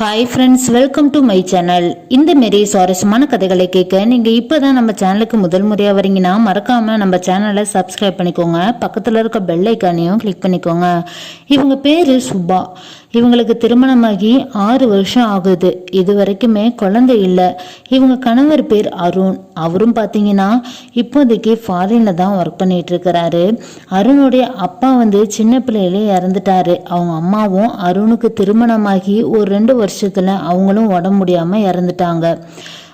Hi friends welcome to my channel இந்த மாரி சுவாரஸ்யமான கதைகளை கேட்க நீங்கள் இப்போ தான் நம்ம சேனலுக்கு முதல் முறையாக வரீங்கன்னா மறக்காமல் நம்ம சேனலை சப்ஸ்கிரைப் பண்ணிக்கோங்க. பக்கத்தில் இருக்க பெல் ஐக்கானையும் கிளிக் பண்ணிக்கோங்க. இவங்க பேர் சுபா. இவங்களுக்கு திருமணமாகி ஆறு வருஷம் ஆகுது. இது வரைக்குமே குழந்தை இல்லை. இவங்க கணவர் பேர் அருண். அவரும் பார்த்தீங்கன்னா இப்போதைக்கு ஃபாரினில் தான் ஒர்க் பண்ணிட்டு இருக்கிறாரு அருணுடைய அப்பா வந்து சின்ன பிள்ளையிலே இறந்துட்டாரு. அவங்க அம்மாவும் அருணுக்கு திருமணமாகி ஒரு ரெண்டு வருஷத்துல அவங்களும் உடம்பு முடியாம இறந்துட்டாங்க.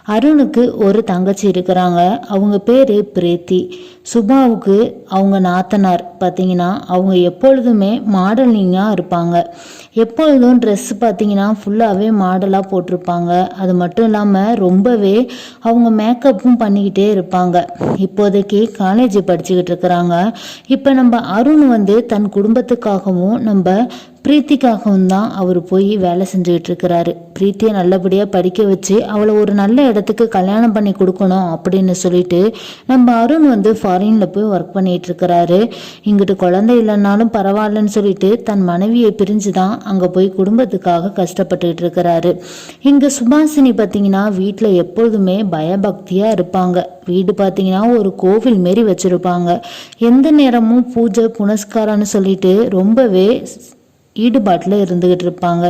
அருணுக்கு ஒரு தங்கச்சி இருக்கிறாங்க. அவங்க பேரு பிரீத்தி. சுபாவுக்கு அவங்க நாத்தனார். பார்த்தீங்கன்னா அவங்க எப்பொழுதுமே மாடலிங்காக இருப்பாங்க. எப்பொழுதும் ட்ரெஸ் பார்த்தீங்கன்னா ஃபுல்லாகவே மாடலாக போட்டிருப்பாங்க. அது மட்டும் இல்லாமல் ரொம்பவே அவங்க மேக்கப்பும் பண்ணிக்கிட்டே இருப்பாங்க. இப்போதைக்கு காலேஜ் படிச்சுக்கிட்டு இருக்கிறாங்க. இப்போ நம்ம அருண் வந்து தன் குடும்பத்துக்காகவும் நம்ம பிரீத்திக்காகவும் தான் அவர் போய் வேலை செஞ்சுக்கிட்டு இருக்கிறாரு பிரீத்தியை நல்லபடியாக படிக்க வச்சு அவளை ஒரு நல்ல இடத்துக்கு கல்யாணம் பண்ணி கொடுக்கணும் அப்படின்னு சொல்லிட்டு நம்ம அருண் வந்து ஃபாரினில் போய் ஒர்க் பண்ணிட்டு இருக்கிறாரு இங்கிட்டு குழந்தை இல்லைன்னாலும் பரவாயில்லன்னு சொல்லிட்டு தன் மனைவியை பிரிஞ்சு தான் அங்கே போய் குடும்பத்துக்காக கஷ்டப்பட்டுக்கிட்டு இருக்கிறாரு இங்கே சுபாசினி பார்த்தீங்கன்னா வீட்டில் எப்பொழுதுமே பயபக்தியாக இருப்பாங்க. வீடு பார்த்தீங்கன்னா ஒரு கோவில் மாரி வச்சுருப்பாங்க. எந்த நேரமும் பூஜை புனஸ்காரம்னு சொல்லிட்டு ரொம்பவே ஈடுபாட்டில் இருந்துக்கிட்டு இருப்பாங்க.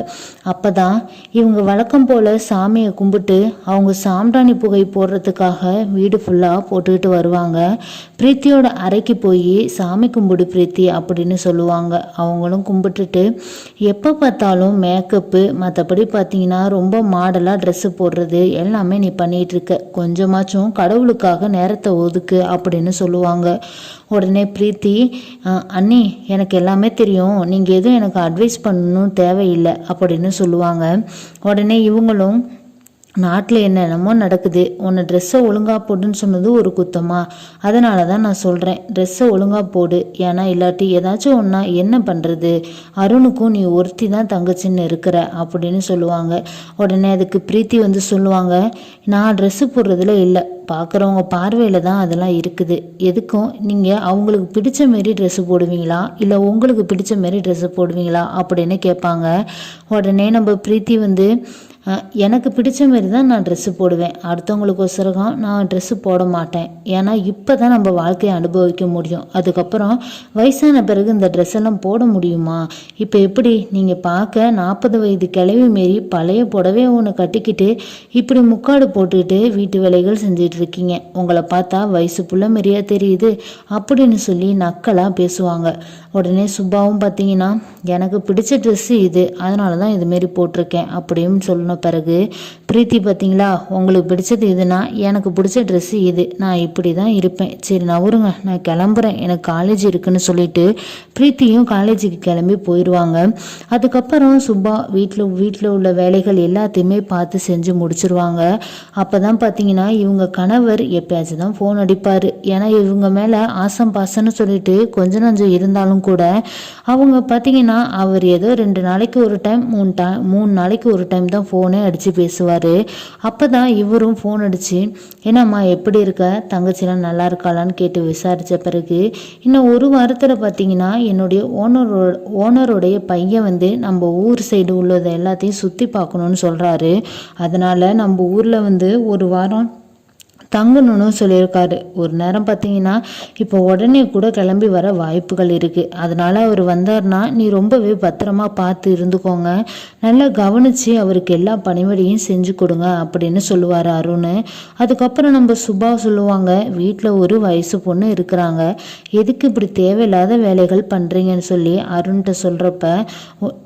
அப்போ தான் இவங்க வழக்கம் போல் சாமியை கும்பிட்டு அவங்க சாம்பிராணி புகை போடுறதுக்காக வீடு ஃபுல்லாக போட்டுக்கிட்டு வருவாங்க. பிரீத்தியோட அறைக்கு போய் சாமி கும்பிடு பிரீத்தி அப்படின்னு சொல்லுவாங்க. அவங்களும் கும்பிட்டுட்டு எப்போ பார்த்தாலும் மேக்கப்பு மற்றபடி பார்த்தீங்கன்னா ரொம்ப மாடலாக ட்ரெஸ்ஸு போடுறது எல்லாமே நீ பண்ணிகிட்டு இருக்க. கொஞ்சமாச்சும் கடவுளுக்காக நேரத்தை ஒதுக்கு அப்படின்னு சொல்லுவாங்க. உடனே பிரீத்தி அண்ணி எனக்கு எல்லாமே தெரியும். நீங்கள் எதுவும் எனக்கு அட்வைஸ் பண்ணணும் தேவையில்லை அப்படின்னு சொல்லுவாங்க. உடனே இவங்களும் நாட்டில் என்னென்னமோ நடக்குது. உன்னை ட்ரெஸ்ஸை ஒழுங்காக போடுன்னு சொன்னது ஒரு குத்தமா? அதனால தான் நான் சொல்கிறேன் ட்ரெஸ்ஸை ஒழுங்காக போடு. ஏன்னா இல்லாட்டி ஏதாச்சும் ஒன்றா என்ன பண்ணுறது அருணுக்கும் நீ ஒருத்தி தான் தங்கச்சின்னு இருக்கிற அப்படின்னு சொல்லுவாங்க. உடனே அதுக்கு பிரீத்தி வந்து சொல்லுவாங்க நான் ட்ரெஸ்ஸு போடுறதுல இல்லை. பார்க்குறவங்க பார்வையில் தான் அதெல்லாம் இருக்குது. எதுக்கும்? நீங்கள் அவங்களுக்கு பிடிச்ச மாரி ட்ரெஸ்ஸு போடுவீங்களா? இல்லை உங்களுக்கு பிடிச்ச மாரி ட்ரெஸ்ஸு போடுவீங்களா? அப்படின்னு கேட்பாங்க. உடனே நம்ம பிரீத்தி வந்து எனக்கு பிடிச்ச மாரி தான் நான் ட்ரெஸ்ஸு போடுவேன். அடுத்தவங்களுக்கோசரம் நான் ட்ரெஸ்ஸு போட மாட்டேன். ஏன்னா இப்போ தான் நம்ம வாழ்க்கையை அனுபவிக்க முடியும். அதுக்கப்புறம் வயசான பிறகு இந்த ட்ரெஸ் எல்லாம் போட முடியுமா? இப்போ எப்படி? நீங்கள் பார்க்க நாற்பது வயது கிளவி மாரி பழைய புடவையை ஒன்று கட்டிக்கிட்டு இப்படி முக்காடு போட்டுக்கிட்டு வீட்டு வேலைகள் செஞ்சிட்டு இருக்கீங்க. உங்களை பார்த்தா வயசு புள்ள மாரியா தெரியுது அப்படின்னு சொல்லி நக்கலாக பேசுவாங்க. உடனே சுப்பாவும் பார்த்தீங்கன்னா எனக்கு பிடிச்ச ட்ரெஸ்ஸு இது அதனால தான் இதுமாரி போட்டிருக்கேன் அப்படின்னு சொல்லணும். பிறகு பிரீத்தி பார்த்தீங்களா உங்களுக்கு பிடிச்சது இதுனா எனக்கு பிடிச்ச ட்ரெஸ்ஸு இது. நான் இப்படி தான் இருப்பேன். சரி நவருங்க நான் கிளம்புறேன். எனக்கு காலேஜ் இருக்குன்னு சொல்லிட்டு பிரீத்தியும் காலேஜுக்கு கிளம்பி போயிடுவாங்க அதுக்கப்புறம் சுப்பா வீட்டில் வீட்டில் உள்ள வேலைகள் எல்லாத்தையுமே பார்த்து செஞ்சு முடிச்சிருவாங்க. அப்போ தான் பார்த்தீங்கன்னா இவங்க கணவர் எப்பயாச்சும் தான் ஃபோன் அடிப்பார். ஏன்னா இவங்க மேலே ஆசம் பாசம்னு சொல்லிட்டு கொஞ்ச நஞ்சம் இருந்தாலும் கூட அவங்க பார்த்தீங்கன்னா அவர் ஏதோ ரெண்டு நாளைக்கு ஒரு டைம் மூணு டைம் மூணு நாளைக்கு ஒரு டைம் தான் ஃபோனே அடித்து பேசுவார். அப்போ தான் இவரும் ஃபோன் அடித்து என்னம்மா எப்படி இருக்க? தங்கச்சிலாம் நல்லா இருக்காளான்னு கேட்டு விசாரித்த பிறகு இன்னும் ஒரு வாரத்தில் பார்த்தீங்கன்னா என்னுடைய ஓனரோட ஓனருடைய பையன் வந்து நம்ம ஊர் சைடு உள்ளதை எல்லாத்தையும் சுற்றி பார்க்கணுன்னு சொல்கிறாரு அதனால் நம்ம ஊரில் வந்து ஒரு வாரம் தங்கணும்னு சொல்லியிருக்காரு. ஒரு நேரம் பார்த்தீங்கன்னா இப்போ உடனே கூட கிளம்பி வர வாய்ப்புகள் இருக்குது அதனால அவர் வந்தார்னா நீ ரொம்பவே பத்திரமா பார்த்து இருந்துக்கோங்க. நல்லா கவனித்து அவருக்கு எல்லா பணிவடையும் செஞ்சு கொடுங்க அப்படின்னு சொல்லுவார் அருண். அதுக்கப்புறம் நம்ம சுபா சொல்லுவாங்க வீட்டில் ஒரு வயசு பொண்ணு இருக்கிறாங்க. எதுக்கு இப்படி தேவையில்லாத வேலைகள் பண்ணுறீங்கன்னு சொல்லி அருண்கிட்ட சொல்கிறப்ப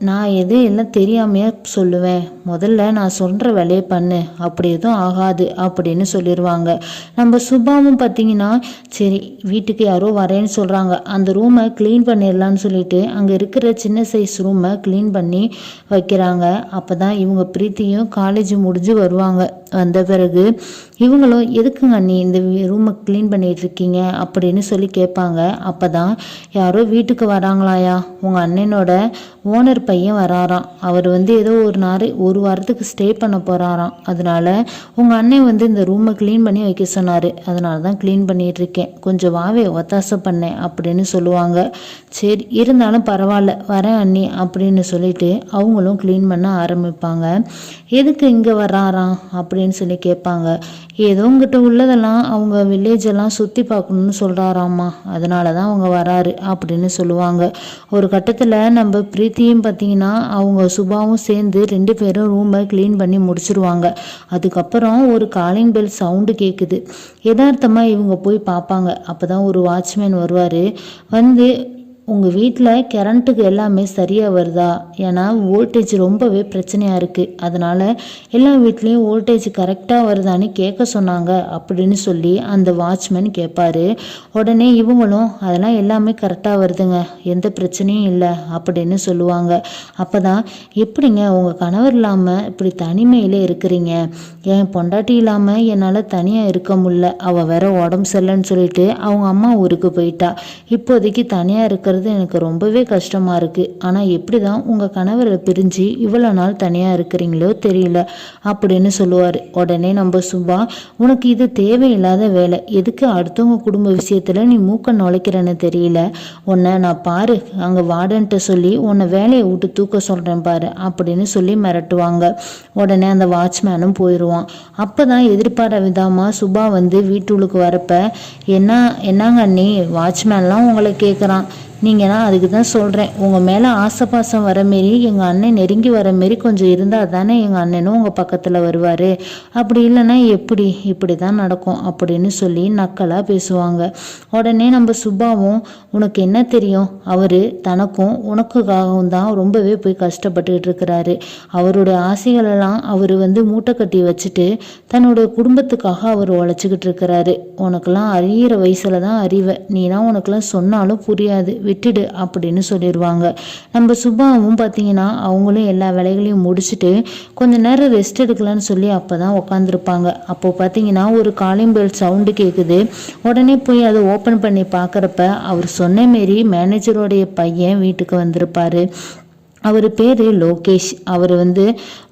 நான் எது எல்லாம் தெரியாமையே சொல்லுவேன். முதல்ல நான் சொல்கிற வேலையை பண்ணு. அப்படி எதுவும் ஆகாது. அப்படின்னு சொல்லிடுவாங்க நம்ம சுபாவும் பார்த்தீங்கன்னா சரி வீட்டுக்கு யாரோ வரேன்னு சொல்கிறாங்க அந்த ரூமை க்ளீன் பண்ணிடலான்னு சொல்லிட்டு அங்கே இருக்கிற சின்ன சைஸ் ரூமை க்ளீன் பண்ணி வைக்கிறாங்க. அப்போ தான் இவங்க பிரீத்தியும் காலேஜ் முடிஞ்சு வருவாங்க. வந்த பிறகு இவங்களும் எதுக்குங்க அண்ணி இந்த ரூமை க்ளீன் பண்ணிகிட்டு இருக்கீங்க அப்படின்னு சொல்லி கேட்பாங்க. அப்போ தான் யாரோ வீட்டுக்கு வராங்களாயா? உங்கள் அண்ணனோட ஓனர் பையன் வராராம். அவர் வந்து ஏதோ ஒரு நாள் ஒரு வாரத்துக்கு ஸ்டே பண்ண போகிறாராம் அதனால உங்கள் அண்ணன் வந்து இந்த ரூமை க்ளீன் பண்ணி வைக்க சொன்னார். அதனால தான் க்ளீன் பண்ணிகிட்டு இருக்கேன் கொஞ்சம் வாவே ஒத்தாசை பண்ணேன் அப்படின்னு சொல்லுவாங்க. சரி இருந்தாலும் பரவாயில்ல வரேன் அண்ணி அப்படின்னு சொல்லிட்டு அவங்களும் க்ளீன் பண்ண ஆரம்பிப்பாங்க. எதுக்கு இங்கே வராராம்? அப்படி அப்படின்னு சொல்லி கேட்பாங்க. ஏதோ உங்ககிட்ட உள்ளதெல்லாம் அவங்க வில்லேஜ் எல்லாம் சுற்றி பார்க்கணும்னு சொல்கிறாராம்மா அதனால தான் அவங்க வராரு அப்படின்னு சொல்லுவாங்க. ஒரு கட்டத்தில் நம்ம பிரீத்தியும் பார்த்தீங்கன்னா அவங்க சுபாவும் சேர்ந்து ரெண்டு பேரும் ரூமை க்ளீன் பண்ணி முடிச்சிருவாங்க. அதுக்கப்புறம் ஒரு காலிங் பெல் சவுண்டு கேட்குது யதார்த்தமாக இவங்க போய் பார்ப்பாங்க. அப்போ தான் ஒரு வாட்ச்மேன் வருவார். வந்து உங்கள் வீட்டில் கரண்ட்டுக்கு எல்லாமே சரியாக வருதா? ஏன்னா வோல்டேஜ் ரொம்பவே பிரச்சனையாக இருக்குது அதனால் எல்லா வீட்லேயும் வோல்டேஜ் கரெக்டாக வருதான்னு கேட்க சொன்னாங்க அப்படின்னு சொல்லி அந்த வாட்ச்மேன் கேட்பாரு உடனே இவங்களும் அதெல்லாம் எல்லாமே கரெக்டாக வருதுங்க. எந்த பிரச்சனையும் இல்லை. அப்படின்னு சொல்லுவாங்க. அப்போ தான் எப்படிங்க உங்கள் கணவர் இல்லாமல் இப்படி தனிமையில் இருக்கிறீங்க? என் பொண்டாட்டி இல்லாமல் என்னால் தனியாக இருக்க முடியல. அவள் வேற உடம்பு சரியில்லைன்னு சொல்லிட்டு அவங்க அம்மா ஊருக்கு போயிட்டா. இப்போதைக்கு தனியாக இருக்கிறது எனக்கு ரொம்பவே கஷ்டமாக இருக்குது ஆனால் எப்படி தான் உங்கள் கணவரை பிரிஞ்சு இவ்வளோ நாள் தனியாக இருக்கிறீங்களோ தெரியல அப்படின்னு சொல்லுவார். உடனே நம்ம சுபா உனக்கு இது தேவையில்லாத வேலை. எதுக்கு அடுத்தவங்க குடும்ப விஷயத்தில் நீ மூக்க நுழைக்கிறேன்னு தெரியல? உன்னை நான் பாரு. அங்கே வார்டன்ட்ட சொல்லி உன்னை வேலையை விட்டு தூக்க சொல்கிறேன் பாரு அப்படின்னு சொல்லி மிரட்டுவாங்க. உடனே அந்த வாட்ச்மேனும் போயிடுவான் அப்போ தான் எதிர்பாராத விதமாக சுபா வந்து வீட்டுக்கு வரப்ப என்ன என்னங்க அண்ணி? வாட்ச்மேன்லாம் உங்களை கேட்குறான் நீங்கள் தான் அதுக்கு தான் சொல்கிறேன் உங்கள் மேலே ஆசைப்பாசம் வர மாரி எங்கள் அண்ணன் நெருங்கி வர மாரி கொஞ்சம் இருந்தால் தானே எங்கள் அண்ணனும் உங்கள் பக்கத்தில் வருவார். அப்படி இல்லைன்னா எப்படி? இப்படி தான் நடக்கும் அப்படின்னு சொல்லி நக்கலாக பேசுவாங்க. உடனே நம்ம சுபாவும் உனக்கு என்ன தெரியும்? அவர் தனக்கும் உனக்குக்காகவும் தான் ரொம்பவே போய் கஷ்டப்பட்டுக்கிட்டு இருக்கிறாரு. அவருடைய ஆசைகளெல்லாம் அவர் வந்து மூட்டை கட்டி வச்சுட்டு தன்னோட குடும்பத்துக்காக அவர் உழைச்சிக்கிட்டு இருக்கிறாரு. உனக்கெல்லாம் அறியிற வயசில் தான் அறிவை. நீனா உனக்கெல்லாம் சொன்னாலும் புரியாது. விட்டுடு அப்படின்னு சொல்லிடுவாங்க நம்ம சுபாவும் பார்த்தீங்கன்னா அவங்களும் எல்லா வேலைகளையும் முடிச்சுட்டு கொஞ்ச நேரம் ரெஸ்ட் எடுக்கலான்னு சொல்லி அப்போ தான் உட்காந்துருப்பாங்க அப்போ பார்த்தீங்கன்னா ஒரு காலிங் பெல் சவுண்டு கேட்குது உடனே போய் அதை ஓப்பன் பண்ணி பார்க்குறப்ப அவர் சொன்ன மாரி மேனேஜரோடைய பையன் வீட்டுக்கு வந்திருப்பாரு. அவர் பேர் லோகேஷ். அவர் வந்து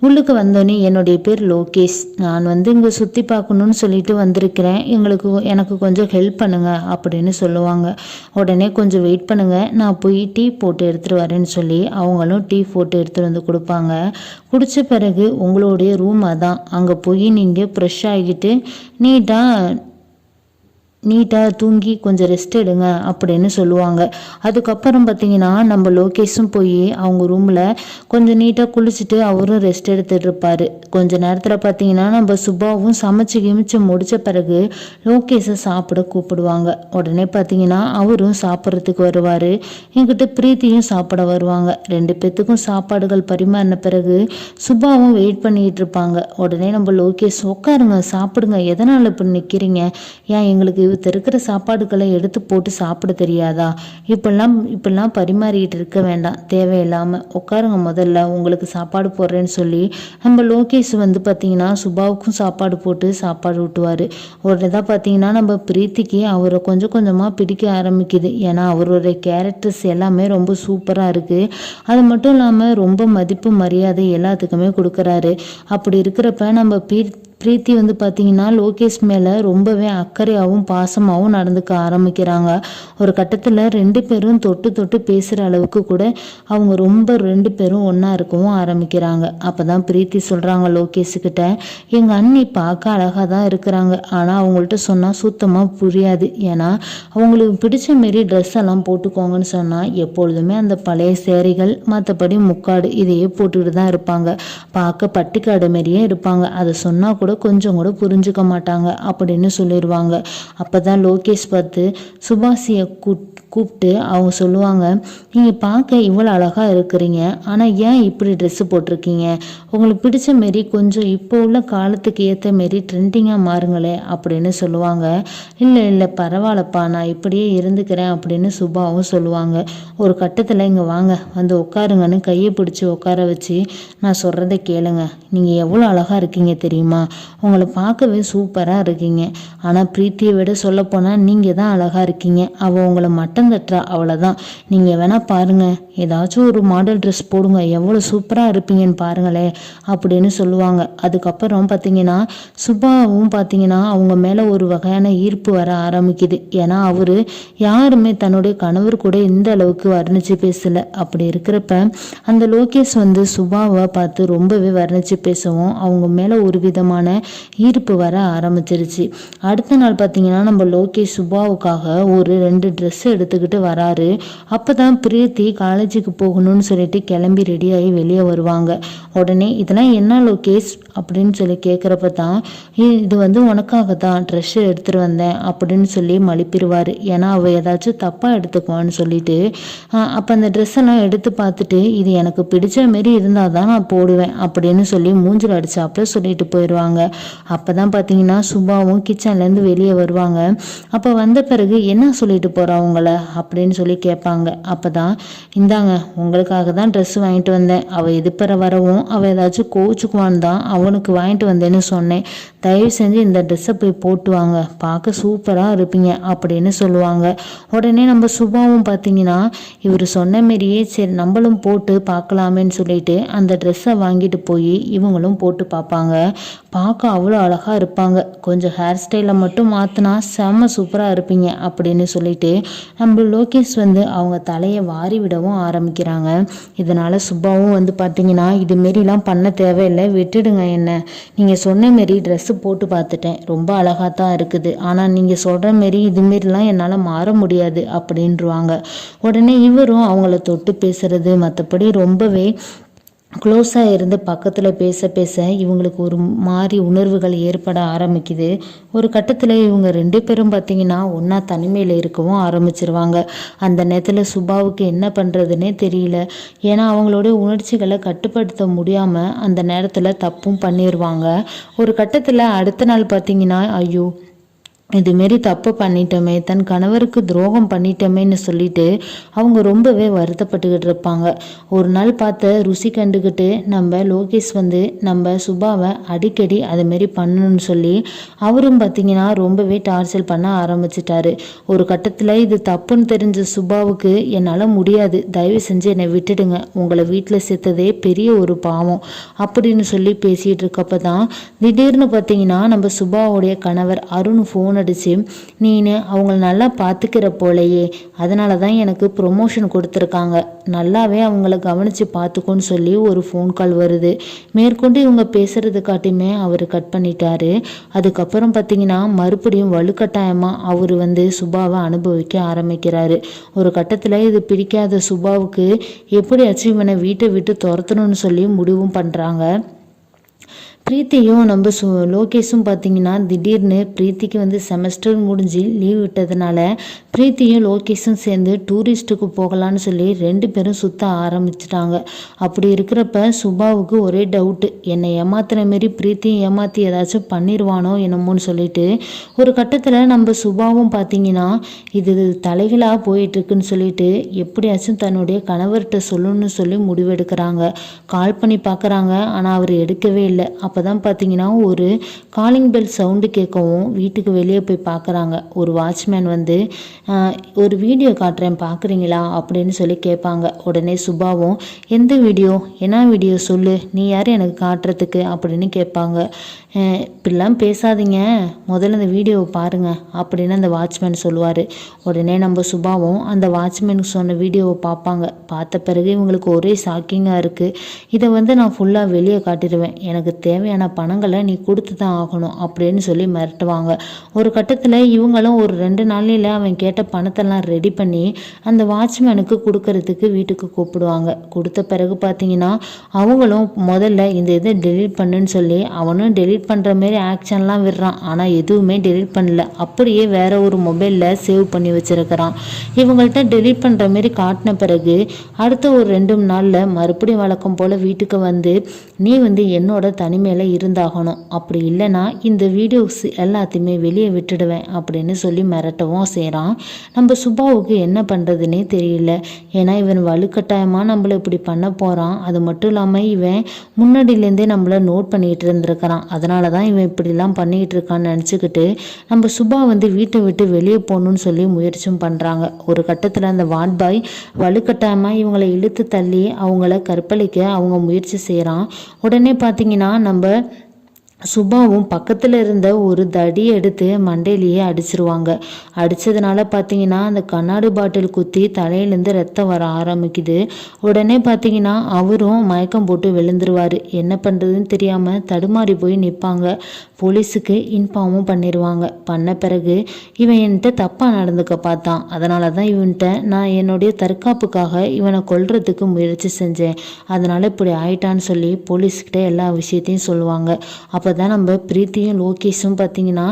உள்ளுக்கு வந்தோடனே என்னுடைய பேர் லோகேஷ். நான் வந்து இங்கே சுற்றி பார்க்கணுன்னு சொல்லிட்டு வந்திருக்கிறேன். எங்களுக்கு எனக்கு கொஞ்சம் ஹெல்ப் பண்ணுங்க அப்படின்னு சொல்லுவாங்க. உடனே கொஞ்சம் வெயிட் பண்ணுங்க. நான் போய் டீ போட்டு எடுத்துகிட்டு வரேன்னு சொல்லி அவங்களும் டீ போட்டு எடுத்துகிட்டு வந்து கொடுப்பாங்க. குடித்த பிறகு உங்களுடைய ரூம் தான் அங்கே போய் நீங்கள் ஃப்ரெஷ் ஆகிட்டு நீட்டாக நீட்டாக தூங்கி கொஞ்சம் ரெஸ்ட் எடுங்க அப்படின்னு சொல்லுவாங்க. அதுக்கப்புறம் பார்த்தீங்கன்னா நம்ம லோகேஷும் போய் அவங்க ரூமில் கொஞ்சம் நீட்டாக குளிச்சுட்டு அவரும் ரெஸ்ட் எடுத்துட்டு இருப்பார். கொஞ்ச நேரத்தில் பார்த்தீங்கன்னா நம்ம சுபாவும் சமைச்சு கிமிச்சு முடித்த பிறகு லோகேஷை சாப்பிட கூப்பிடுவாங்க. உடனே பார்த்தீங்கன்னா அவரும் சாப்பிட்றதுக்கு வருவார். என்கிட்ட பிரீத்தியும் சாப்பிட வருவாங்க. ரெண்டு பேத்துக்கும் சாப்பாடுகள் பரிமாறின பிறகு சுபாவும் வெயிட் பண்ணிகிட்டு இருப்பாங்க. உடனே நம்ம லோகேஷ் உட்காருங்க சாப்பிடுங்க. எதனால் இப்படி நிற்கிறீங்க ஏன் எங்களுக்கு இவத்த இருக்கிற சாப்பாடுகளை எடுத்து போட்டு சாப்பிட தெரியாதா? இப்பெல்லாம் இப்பெல்லாம் பரிமாறிக்கிட்டு இருக்க வேண்டாம். தேவையில்லாமல் உட்காருங்க முதல்ல. உங்களுக்கு சாப்பாடு போடுறேன்னு சொல்லி நம்ம லோகேஷ் வந்து பார்த்தீங்கன்னா சுபாவுக்கும் சாப்பாடு போட்டு சாப்பாடு ஊட்டுவார். உடனே தான் பார்த்தீங்கன்னா நம்ம பிரீத்திக்கு அவரை கொஞ்சம் கொஞ்சமாக பிடிக்க ஆரம்பிக்குது. ஏன்னா அவரோட கேரக்டர்ஸ் எல்லாமே ரொம்ப சூப்பராக இருக்குது அது மட்டும் இல்லாமல் ரொம்ப மதிப்பு மரியாதை எல்லாத்துக்குமே கொடுக்குறாரு. அப்படி இருக்கிறப்ப நம்ம பிரீத் பிரீத்தி வந்து பார்த்தீங்கன்னா லோகேஷ் மேலே ரொம்பவே அக்கறையாகவும் பாசமாகவும் நடந்துக்க ஆரம்பிக்கிறாங்க. ஒரு கட்டத்தில் ரெண்டு பேரும் தொட்டு தொட்டு பேசுகிற அளவுக்கு கூட அவங்க ரொம்ப ரெண்டு பேரும் ஒன்றா இருக்கவும் ஆரம்பிக்கிறாங்க. அப்போ தான் பிரீத்தி சொல்கிறாங்க லோகேஷுக்கிட்ட எங்கள் அண்ணி பார்க்க அழகாக தான் இருக்கிறாங்க. ஆனால் அவங்கள்ட்ட சொன்னால் சுத்தமாக புரியாது. ஏன்னா அவங்களுக்கு பிடிச்ச மாரி ட்ரெஸ் எல்லாம் போட்டுக்கோங்கன்னு சொன்னால் எப்பொழுதுமே அந்த பழைய சேரிகள் மற்றபடி முக்காடு இதையே போட்டுக்கிட்டு தான் இருப்பாங்க. பார்க்க பட்டிக்காடு மாரியே இருப்பாங்க. அதை சொன்னால் கூட கொஞ்சம் கூட புரிஞ்சுக்க மாட்டாங்க அப்படின்னு சொல்லிடுவாங்க அப்போ தான் லோகேஷ் பார்த்து சுபாஷியை கூப் கூப்பிட்டு அவங்க சொல்லுவாங்க நீங்கள் பார்க்க இவ்வளோ அழகாக இருக்கிறீங்க. ஆனால் ஏன் இப்படி ட்ரெஸ்ஸு போட்டிருக்கீங்க? உங்களுக்கு பிடிச்ச மாரி கொஞ்சம் இப்போ உள்ள காலத்துக்கு ஏற்ற மாரி ட்ரெண்டிங்காக மாறுங்களே அப்படின்னு சொல்லுவாங்க. இல்லை இல்லை பரவாயில்லப்பா. நான் இப்படியே இருந்துக்கிறேன் அப்படின்னு சுபாவும் சொல்லுவாங்க. ஒரு கட்டத்தில் இங்கே வாங்க. வந்து உட்காருங்கன்னு கையை பிடிச்சி உட்கார வச்சு நான் சொல்கிறத கேளுங்க. நீங்கள் எவ்வளோ அழகாக இருக்கீங்க தெரியுமா? உங்களை பார்க்கவே சூப்பராக இருக்கீங்க. ஆனால் பிரீத்தியை விட சொல்லப்போனால் நீங்கள் தான் அழகாக இருக்கீங்க. அவள் உங்களை மட்டம் தட்டுறா அவ்வளோதான் நீங்கள் வேணால் பாருங்கள் ஏதாச்சும் ஒரு மாடல் ட்ரெஸ் போடுங்க. எவ்வளோ சூப்பராக இருப்பீங்கன்னு பாருங்களே அப்படின்னு சொல்லுவாங்க. அதுக்கப்புறம் பார்த்தீங்கன்னா சுபாவும் பார்த்தீங்கன்னா அவங்க மேலே ஒரு வகையான ஈர்ப்பு வர ஆரம்பிக்குது. ஏன்னா அவர் யாருமே தன்னுடைய கணவர் கூட இந்த அளவுக்கு வர்ணித்து பேசலை. அப்படி இருக்கிறப்ப அந்த லோகேஷ் வந்து சுபாவை பார்த்து ரொம்பவே வர்ணித்து பேசவும் அவங்க மேலே ஒரு விதமான ஈர்ப்பு வர ஆரம்பிச்சிருச்சு. அடுத்த நாள் பார்த்தீங்கன்னா நம்ம லோகேஷ் சுபாவுக்காக ஒரு ரெண்டு ட்ரெஸ் எடுத்துக்கிட்டு வராரு. அப்போ தான் பிரீத்தி காலேஜுக்கு போகணும்னு சொல்லிட்டு கிளம்பி ரெடியாகி வெளியே வருவாங்க. உடனே இதெல்லாம் என்ன லோகேஷ்? அப்படின்னு சொல்லி கேட்குறப்ப தான் இது வந்து உனக்காக தான் ட்ரெஸ் எடுத்துகிட்டு வந்தேன் அப்படின்னு சொல்லி மலிப்பிடுவார். ஏன்னா அவள் ஏதாச்சும் தப்பாக எடுத்துக்குவான்னு சொல்லிட்டு அப்போ அந்த ட்ரெஸ் எல்லாம் எடுத்து பார்த்துட்டு இது எனக்கு பிடிச்ச மாரி இருந்தால் தான் நான் போடுவேன் அப்படின்னு சொல்லி மூஞ்சில் அடிச்சாப்புல சொல்லிட்டு போயிடுவாங்க அப்போ தான் பார்த்தீங்கன்னா சுபாவும் கிச்சன்லேருந்து வெளியே வருவாங்க. அப்போ வந்த பிறகு என்ன சொல்லிட்டு போகிறா உங்களை அப்படின்னு சொல்லி கேட்பாங்க. அப்போ தான் இந்தாங்க உங்களுக்காக தான் ட்ரெஸ் வாங்கிட்டு வந்தேன். அவள் எதிர்ப்புற வரவும்? அவள் ஏதாச்சும் கோச்சுக்குவான்னு தான் அவனுக்கு வாங்கிட்டு வந்தேன்னு சொன்னேன். தயவு செஞ்சு இந்த ட்ரெஸ்ஸை போய் போட்டு வாங்க பார்க்க சூப்பராக இருப்பீங்க அப்படின்னு சொல்லுவாங்க. உடனே நம்ம சுபாவும் பார்த்தீங்கன்னா இவர் சொன்ன மாரியே சரி நம்மளும் போட்டு பார்க்கலாமேன்னு சொல்லிட்டு அந்த ட்ரெஸ்ஸை வாங்கிட்டு போய் இவங்களும் போட்டு பார்ப்பாங்க. பார்க்க அவ்வளோ அழகாக இருப்பாங்க. கொஞ்சம் ஹேர் ஸ்டைலை மட்டும் மாற்றினா செம்ம சூப்பராக இருப்பீங்க அப்படின்னு சொல்லிட்டு நம்ம லோகேஷ் வந்து அவங்க தலையை வாரி விடவும் ஆரம்பிக்கிறாங்க. இதனால் சுபாவும் வந்து பார்த்தீங்கன்னா இது மாரிலாம் பண்ண தேவையில்லை. விட்டுடுங்க என்ன. நீங்கள் சொன்ன மாரி ட்ரெஸ்ஸு போட்டு பார்த்துட்டேன். ரொம்ப அழகாக தான் இருக்குது. ஆனால் நீங்கள் சொல்கிற மாரி இதுமாரிலாம் என்னால் மாற முடியாது அப்படின்ருவாங்க உடனே இவரும் அவங்கள தொட்டு பேசுறது மற்றபடி ரொம்பவே க்ளோஸாக இருந்து பக்கத்தில் பேச பேச இவங்களுக்கு ஒரு மாதிரி உணர்வுகள் ஏற்பட ஆரம்பிக்குது. ஒரு கட்டத்தில் இவங்க ரெண்டு பேரும் பார்த்தீங்கன்னா ஒன்றா தனிமையில் இருக்கவும் ஆரம்பிச்சிருவாங்க. அந்த நேரத்தில் சுபாவுக்கு என்ன பண்ணுறதுனே தெரியல. ஏன்னா அவங்களுடைய உணர்ச்சிகளை கட்டுப்படுத்த முடியாமல் அந்த நேரத்தில் தப்பும் பண்ணிடுவாங்க ஒரு கட்டத்தில் அடுத்த நாள் பார்த்தீங்கன்னா ஐயோ இதுமாரி தப்பு பண்ணிட்டோமே தன் கணவருக்கு துரோகம் பண்ணிட்டோமேன்னு சொல்லிட்டு அவங்க ரொம்பவே வருத்தப்பட்டுக்கிட்டு இருப்பாங்க. ஒரு நாள் பார்த்த ருசி கண்டுக்கிட்டு நம்ம லோகேஷ் வந்து நம்ம சுபாவை அடிக்கடி அதுமாரி பண்ணணும்னு சொல்லி அவரும் பார்த்தீங்கன்னா ரொம்பவே டார்ச்சர் பண்ண ஆரம்பிச்சிட்டாரு. ஒரு கட்டத்தில் இது தப்புன்னு தெரிஞ்ச சுபாவுக்கு என்னால் முடியாது. தயவு செஞ்சு என்னை விட்டுடுங்க. உங்களை வீட்டில் சேர்த்ததே பெரிய ஒரு பாவம் அப்படின்னு சொல்லி பேசிகிட்டு இருக்கப்போ தான் திடீர்னு பார்த்தீங்கன்னா நம்ம சுபாவுடைய கணவர் அருண் ஃபோன் அடிச்சு நீனு அவங்கள நல்லா பார்த்துக்கிற போலையே. அதனால தான் எனக்கு ப்ரொமோஷன் கொடுத்துருக்காங்க. நல்லாவே அவங்கள கவனித்து பார்த்துக்கோன்னு சொல்லி ஒரு ஃபோன் கால் வருது. மேற்கொண்டு இவங்க பேசுறது காட்டியுமே அவர் கட் பண்ணிட்டாரு. அதுக்கப்புறம் பார்த்தீங்கன்னா மறுபடியும் வலுக்கட்டாயமாக அவர் வந்து சுபாவை அனுபவிக்க ஆரம்பிக்கிறாரு. ஒரு கட்டத்தில் இது பிடிக்காத சுபாவுக்கு எப்படியாச்சும் இவனை வீட்டை விட்டு துரத்தணும்னு சொல்லி முடிவும் பண்ணுறாங்க பிரீத்தியும் நம்ம சு லோகேஷும் பார்த்தீங்கன்னா திடீர்னு பிரீத்திக்கு வந்து செமஸ்டர் முடிஞ்சு லீவ் விட்டதுனால பிரீத்தியும் லோகேஷும் சேர்ந்து டூரிஸ்ட்டுக்கு போகலான்னு சொல்லி ரெண்டு பேரும் சுத்த ஆரம்பிச்சிட்டாங்க. அப்படி இருக்கிறப்ப சுபாவுக்கு ஒரே டவுட்டு என்னை ஏமாத்துற மாரி பிரீத்தியும் ஏமாற்றி ஏதாச்சும் பண்ணிடுவானோ என்னமோன்னு சொல்லிட்டு ஒரு கட்டத்தில் நம்ம சுபாவும் பார்த்தீங்கன்னா இது தலைகளாக போயிட்டுருக்குன்னு சொல்லிட்டு எப்படியாச்சும் தன்னுடைய கணவர்கிட்ட சொல்லணும்னு சொல்லி முடிவெடுக்கிறாங்க. கால் பண்ணி பார்க்குறாங்க ஆனால் அவர் எடுக்கவே இல்லை. அப்போ தான் பார்த்தீங்கன்னா ஒரு காலிங் பெல் சவுண்டு கேட்கவும் வீட்டுக்கு வெளியே போய் பார்க்குறாங்க ஒரு வாட்ச்மேன் வந்து ஒரு வீடியோ காட்டுறேன் பார்க்குறீங்களா அப்படின்னு சொல்லி கேட்பாங்க. உடனே சுபாவும் எந்த வீடியோ என்ன வீடியோ சொல்லு. நீ யார் எனக்கு காட்டுறதுக்கு? அப்படின்னு கேட்பாங்க. இப்படிலாம் பேசாதீங்க. முதல்ல அந்த வீடியோவை பாருங்க அப்படின்னு அந்த வாட்ச்மேன் சொல்லுவார். உடனே நம்ம சுபாவும் அந்த வாட்ச்மேனுக்கு சொன்ன வீடியோவை பார்ப்பாங்க பார்த்த பிறகு இவங்களுக்கு ஒரே ஷாக்கிங்காக இருக்குது இதை வந்து நான் ஃபுல்லாக வெளியே காட்டிடுவேன். எனக்கு தேவை தேவையான பணங்களை நீ கொடுத்து தான் ஆகணும் அப்படின்னு சொல்லி மிரட்டுவாங்க. ஒரு கட்டத்தில் இவங்களும் ஒரு ரெண்டு நாளையில் அவன் கேட்ட பணத்தெல்லாம் ரெடி பண்ணி அந்த வாட்ச்மேனுக்கு கொடுக்கறதுக்கு வீட்டுக்கு கூப்பிடுவாங்க. கொடுத்த பிறகு பார்த்தீங்கன்னா அவங்களும் முதல்ல இந்த இதை டெலீட் பண்ணுன்னு சொல்லி அவனும் டெலீட் பண்ணுற மாரி ஆக்ஷன்லாம் விடுறான். ஆனால் எதுவுமே டெலீட் பண்ணல. அப்படியே வேற ஒரு மொபைலில் சேவ் பண்ணி வச்சிருக்கிறான். இவங்கள்ட்ட டெலீட் பண்ணுற மாரி காட்டின பிறகு அடுத்த ஒரு ரெண்டு நாளில் மறுபடியும் வழக்கம் போல் வீட்டுக்கு வந்து நீ வந்து என்னோட தனிமையில் மேலே இருந்தாகணும். அப்படி இல்லைன்னா இந்த வீடியோஸ் எல்லாத்தையுமே வெளியே விட்டுடுவேன் அப்படின்னு சொல்லி மிரட்டவும் செய்கிறான் நம்ம சுபாவுக்கு என்ன பண்ணுறதுனே தெரியல. ஏன்னா இவன் வலுக்கட்டாயமாக நம்மளை இப்படி பண்ண போகிறான் அது மட்டும் இல்லாமல் இவன் முன்னாடியிலேருந்தே நம்மளை நோட் பண்ணிகிட்டு இருந்திருக்கிறான். அதனால தான் இவன் இப்படிலாம் பண்ணிக்கிட்டு இருக்கான்னு நினச்சிக்கிட்டு நம்ம சுபா வந்து வீட்டை விட்டு வெளியே போகணும்னு சொல்லி முயற்சியும் பண்ணுறாங்க ஒரு கட்டத்தில் அந்த வார்ட் பாய் வலுக்கட்டாயமாக இவங்களை இழுத்து தள்ளி அவங்கள கற்பழிக்க அவங்க முயற்சி செய்கிறான் உடனே பார்த்தீங்கன்னா நம்ம நம்ம சுபாவும் பக்கத்தில் இருந்த ஒரு தடி எடுத்து மண்டையிலேயே அடிச்சிருவாங்க. அடித்ததுனால பார்த்தீங்கன்னா அந்த கண்ணாடி பாட்டில் குத்தி தலையிலேருந்து ரத்தம் வர ஆரம்பிக்குது. உடனே பார்த்தீங்கன்னா அவரும் மயக்கம் போட்டு விழுந்துருவார். என்ன பண்ணுறதுன்னு தெரியாமல் தடுமாறி போய் நிற்பாங்க போலீஸுக்கு இன்ஃபார்மும் பண்ணிடுவாங்க பண்ண பிறகு இவன் என்கிட்ட தப்பாக நடந்துக்க பார்த்தான். அதனால தான் இவன்கிட்ட நான் என்னுடைய தற்காப்புக்காக இவனை கொல்றதுக்கு முயற்சி செஞ்சேன். அதனால் இப்படி ஆயிட்டான்னு சொல்லி போலீஸ்கிட்ட எல்லா விஷயத்தையும் சொல்லுவாங்க. அப்போ தான் நம்ம பிரீத்தியும் லோகேஷும் பார்த்தீங்கன்னா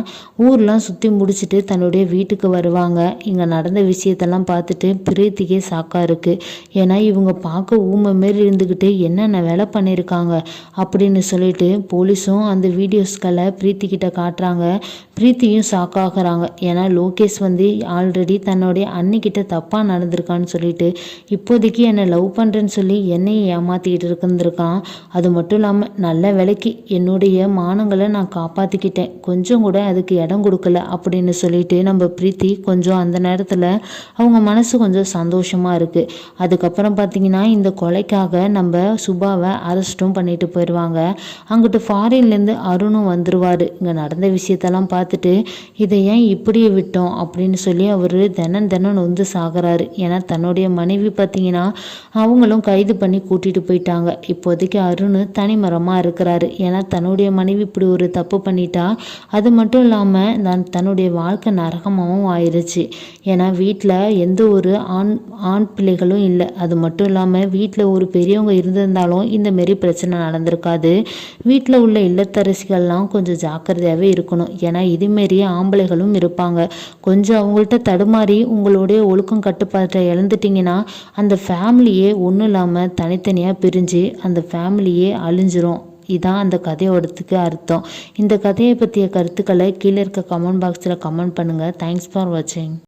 ஊர்லாம் சுற்றி முடிச்சுட்டு தன்னுடைய வீட்டுக்கு வருவாங்க. இங்கே நடந்த விஷயத்தெல்லாம் பார்த்துட்டு பிரீத்திக்கே சாக்காக இருக்குது ஏன்னா இவங்க பார்க்க ஊமை மாரி இருந்துக்கிட்டு என்னென்ன வேலை பண்ணியிருக்காங்க அப்படின்னு சொல்லிட்டு போலீஸும் அந்த வீடியோஸ்களை பிரீத்தி கிட்ட காட்டுறாங்க. பிரீத்தியும் சாக்காகிறாங்க. ஏன்னா லோகேஷ் வந்து ஆல்ரெடி தன்னுடைய அன்னிக்கிட்ட தப்பாக நடந்திருக்கான்னு சொல்லிட்டு இப்போதைக்கு என்னை லவ் பண்ணுறேன்னு சொல்லி என்னையும் ஏமாற்றிக்கிட்டு இருக்கான் அது மட்டும் இல்லாமல் நல்ல விலைக்கு என்னுடைய மானங்களை நான் காப்பாற்றிக்கிட்டேன் கொஞ்சம் கூட அதுக்கு இடம் கொடுக்கல அப்படின்னு சொல்லிட்டு நம்ம பிரீத்தி கொஞ்சம் அந்த நேரத்தில் அவங்க மனசு கொஞ்சம் சந்தோஷமாக இருக்குது அதுக்கப்புறம் பார்த்தீங்கன்னா இந்த கொலைக்காக நம்ம சுபாவை அரெஸ்ட்டும் பண்ணிட்டு போயிடுவாங்க அங்கிட்டு ஃபாரின்லேருந்து அருணும் வந்துடுவார் இங்கே நடந்த விஷயத்தெல்லாம் பார்த்துட்டு இதை ஏன் இப்படியே விட்டோம் அப்படின்னு சொல்லி அவர் தினம் தினம் நொந்து சாகிறாரு. ஏன்னா தன்னுடைய மனைவி பார்த்தீங்கன்னா அவங்களும் கைது பண்ணி கூட்டிகிட்டு போயிட்டாங்க. இப்போதைக்கு அருண் தனிமரமாக இருக்கிறாரு. ஏன்னா தன்னுடைய மனைவி இப்படி ஒரு தப்பு பண்ணிட்டா அது மட்டும் இல்லாமல் நான் தன்னுடைய வாழ்க்கை நரகமாகவும் ஆயிடுச்சு ஏன்னா வீட்டில் எந்த ஒரு ஆண் ஆண் பிள்ளைகளும் இல்லை. அது மட்டும் இல்லாமல் வீட்டில் ஒரு பெரியவங்க இருந்திருந்தாலும் இந்த மாரி பிரச்சனை நடந்திருக்காது. வீட்டில் உள்ள இல்லத்தரசிகள்லாம் கொஞ்சம் ஜாக்கிரதையாகவே இருக்கணும். ஏன்னா இதுமாரி ஆம்பளைகளும் இருப்பாங்க. கொஞ்சம் அவங்கள்ட்ட தடுமாறி உங்களுடைய ஒழுக்கம் கட்டுப்பாட்டை இழந்துட்டிங்கன்னா அந்த ஃபேமிலியே ஒன்றும் இல்லாமல் தனித்தனியாக பிரிஞ்சு அந்த ஃபேமிலியே அழிஞ்சிரும். இதான் அந்த கதையோடத்துக்கு அர்த்தம். இந்த கதையை பற்றிய கருத்துக்களை கீழே இருக்க கமெண்ட் பாக்ஸில் கமெண்ட் பண்ணுங்கள் தேங்க்ஸ் ஃபார் வாட்சிங்